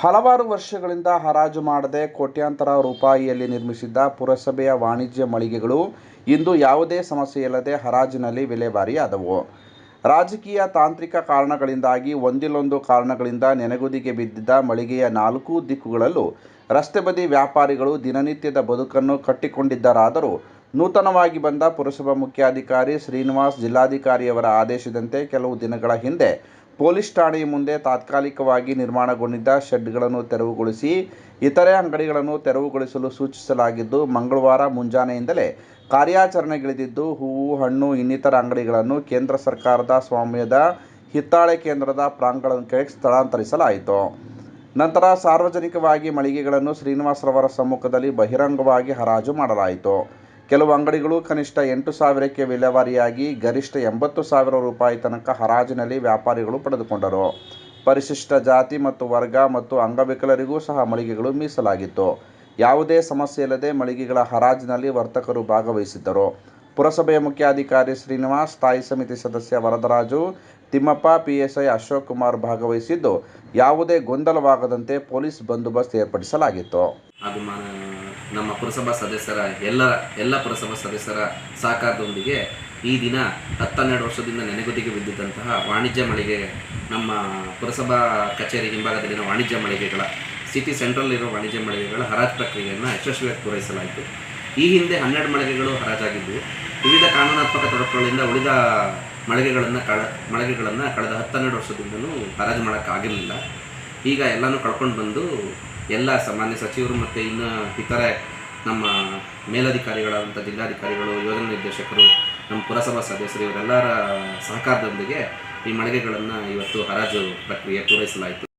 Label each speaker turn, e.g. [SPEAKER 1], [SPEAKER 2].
[SPEAKER 1] ಹಲವಾರು ವರ್ಷಗಳಿಂದ ಹರಾಜು ಮಾಡದೆ ಕೋಟ್ಯಾಂತರ ರೂಪಾಯಿಯಲ್ಲಿ ನಿರ್ಮಿಸಿದ್ದ ಪುರಸಭೆಯ ವಾಣಿಜ್ಯ ಮಳಿಗೆಗಳು ಇಂದು ಯಾವುದೇ ಸಮಸ್ಯೆಯಿಲ್ಲದೆ ಹರಾಜಿನಲ್ಲಿ ವಿಲೇವಾರಿಯಾದವು. ರಾಜಕೀಯ ತಾಂತ್ರಿಕ ಕಾರಣಗಳಿಂದಾಗಿ ಒಂದಿಲ್ಲೊಂದು ಕಾರಣಗಳಿಂದ ನೆನೆಗುದಿಗೆ ಬಿದ್ದಿದ್ದ ಮಳಿಗೆಯ ನಾಲ್ಕು ದಿಕ್ಕುಗಳಲ್ಲೂ ರಸ್ತೆ ಬದಿ ವ್ಯಾಪಾರಿಗಳು ದಿನನಿತ್ಯದ ಬದುಕನ್ನು ಕಟ್ಟಿಕೊಂಡಿದ್ದರಾದರೂ ನೂತನವಾಗಿ ಬಂದ ಪುರಸಭಾ ಮುಖ್ಯಾಧಿಕಾರಿ ಶ್ರೀನಿವಾಸ್ ಜಿಲ್ಲಾಧಿಕಾರಿಯವರ ಆದೇಶದಂತೆ ಕೆಲವು ದಿನಗಳ ಹಿಂದೆ ಪೊಲೀಸ್ ಠಾಣೆಯ ಮುಂದೆ ತಾತ್ಕಾಲಿಕವಾಗಿ ನಿರ್ಮಾಣಗೊಂಡಿದ್ದ ಶೆಡ್ಗಳನ್ನು ತೆರವುಗೊಳಿಸಿ ಇತರೆ ಅಂಗಡಿಗಳನ್ನು ತೆರವುಗೊಳಿಸಲು ಸೂಚಿಸಲಾಗಿದ್ದು, ಮಂಗಳವಾರ ಮುಂಜಾನೆಯಿಂದಲೇ ಕಾರ್ಯಾಚರಣೆಗಿಳಿದಿದ್ದು, ಹೂವು, ಹಣ್ಣು, ಇನ್ನಿತರ ಅಂಗಡಿಗಳನ್ನು ಕೇಂದ್ರ ಸರ್ಕಾರದ ಸ್ವಾಮ್ಯದ ಹಿತ್ತಾಳೆ ಕೇಂದ್ರದ ಪ್ರಾಂಗಣಕ್ಕೆ ಸ್ಥಳಾಂತರಿಸಲಾಯಿತು. ನಂತರ ಸಾರ್ವಜನಿಕವಾಗಿ ಮಳಿಗೆಗಳನ್ನು ಶ್ರೀನಿವಾಸರವರ ಸಮ್ಮುಖದಲ್ಲಿ ಬಹಿರಂಗವಾಗಿ ಹರಾಜು ಮಾಡಲಾಯಿತು. ಕೆಲವು ಅಂಗಡಿಗಳು ಕನಿಷ್ಠ ಎಂಟು ಸಾವಿರಕ್ಕೆ ವಿಲೇವಾರಿಯಾಗಿ ಗರಿಷ್ಠ ಎಂಬತ್ತು ಸಾವಿರ ರೂಪಾಯಿ ತನಕ ಹರಾಜಿನಲ್ಲಿ ವ್ಯಾಪಾರಿಗಳು ಪಡೆದುಕೊಂಡರು. ಪರಿಶಿಷ್ಟ ಜಾತಿ ಮತ್ತು ವರ್ಗ ಮತ್ತು ಅಂಗವಿಕಲರಿಗೂ ಸಹ ಮಳಿಗೆಗಳು ಮೀಸಲಾಗಿತ್ತು. ಯಾವುದೇ ಸಮಸ್ಯೆ ಇಲ್ಲದೆ ಮಳಿಗೆಗಳ ಹರಾಜಿನಲ್ಲಿ ವರ್ತಕರು ಭಾಗವಹಿಸಿದ್ದರು. ಪುರಸಭೆಯ ಮುಖ್ಯಾಧಿಕಾರಿ ಶ್ರೀನಿವಾಸ್, ಸ್ಥಾಯಿ ಸಮಿತಿ ಸದಸ್ಯ ವರದರಾಜು, ತಿಮ್ಮಪ್ಪ, ಪಿಎಸ್ಐ ಅಶೋಕ್ ಕುಮಾರ್ ಭಾಗವಹಿಸಿದ್ದು, ಯಾವುದೇ ಗೊಂದಲವಾಗದಂತೆ ಪೊಲೀಸ್ ಬಂದೋಬಸ್ತ್ ಏರ್ಪಡಿಸಲಾಗಿತ್ತು.
[SPEAKER 2] ನಮ್ಮ ಪುರಸಭಾ ಸದಸ್ಯರ, ಎಲ್ಲ ಎಲ್ಲ ಪುರಸಭಾ ಸದಸ್ಯರ ಸಹಕಾರದೊಂದಿಗೆ ಈ ದಿನ ಹತ್ತನ್ನೆರಡು ವರ್ಷದಿಂದ ನೆನೆಗುದಿಗೆ ಬಿದ್ದಿದ್ದಂತಹ ವಾಣಿಜ್ಯ ಮಳಿಗೆ, ನಮ್ಮ ಪುರಸಭಾ ಕಚೇರಿ ಹಿಂಭಾಗದಲ್ಲಿನ ವಾಣಿಜ್ಯ ಮಳಿಗೆಗಳ, ಸಿಟಿ ಸೆಂಟ್ರಲ್ ಇರೋ ವಾಣಿಜ್ಯ ಮಳಿಗೆಗಳ ಹರಾಜು ಪ್ರಕ್ರಿಯೆಯನ್ನು ಯಶಸ್ವಿಯಾಗಿ ಪೂರೈಸಲಾಯಿತು. ಈ ಹಿಂದೆ ಹನ್ನೆರಡು ಮಳಿಗೆಗಳು ಹರಾಜಾಗಿದ್ದವು ವಿವಿಧ ಕಾನೂನಾತ್ಮಕ ತೊಡಕುಗಳಿಂದ ಉಳಿದ ಮಳಿಗೆಗಳನ್ನು ಕಳ, ಮಳಿಗೆಗಳನ್ನು ಕಳೆದ ಹತ್ತನ್ನೆರಡು ವರ್ಷದಿಂದಲೂ ಹರಾಜು ಮಾಡೋಕ್ಕಾಗಿರಲಿಲ್ಲ. ಈಗ ಎಲ್ಲನೂ ಕಳ್ಕೊಂಡು ಬಂದು ಎಲ್ಲ ಸಾಮಾನ್ಯ ಸಚಿವರು ಮತ್ತು ಇನ್ನು ಇತರೆ ನಮ್ಮ ಮೇಲಧಿಕಾರಿಗಳಾದಂಥ ಜಿಲ್ಲಾಧಿಕಾರಿಗಳು, ಯೋಜನಾ ನಿರ್ದೇಶಕರು, ನಮ್ಮ ಪುರಸಭಾ ಸದಸ್ಯರು ಇವರೆಲ್ಲರ ಸಹಕಾರದೊಂದಿಗೆ ಈ ಮಳಿಗೆಗಳನ್ನು ಇವತ್ತು ಹರಾಜು ಪ್ರಕ್ರಿಯೆ ಪೂರೈಸಲಾಯಿತು.